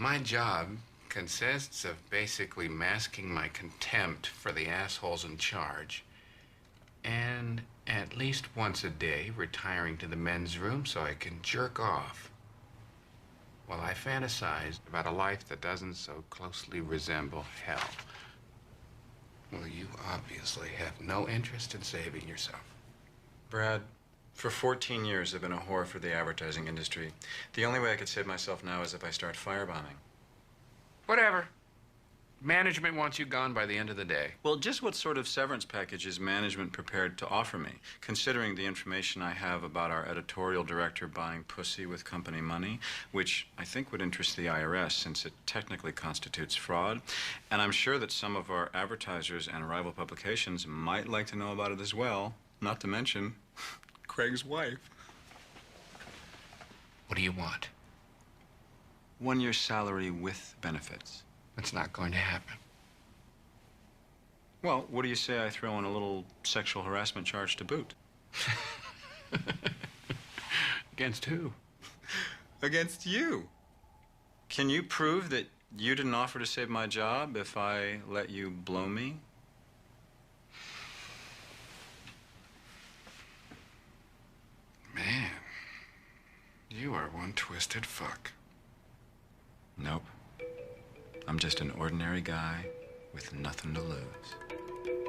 My job consists of basically masking my contempt for the assholes in charge and at least once a day retiring to the men's room so I can jerk off while I fantasize about a life that doesn't so closely resemble hell. Well, you obviously have no interest in saving yourself. Brad, for 14 years I've been a whore for the advertising industry. The only way I could save myself now is if I start firebombing. Whatever. Management wants you gone by the end of the day. Well, just what sort of severance package is management prepared to offer me, considering the information I have about our editorial director buying pussy with company money, which I think would interest the IRS since it technically constitutes fraud. And I'm sure that some of our advertisers and rival publications might like to know about it as well, not to mention Craig's wife. What do you want? One year's salary with benefits. That's not going to happen. Well, what do you say I throw in a little sexual harassment charge to boot? Against who? Against you. Can you prove that you didn't offer to save my job if I let you blow me? You are one twisted fuck. Nope. I'm just an ordinary guy with nothing to lose.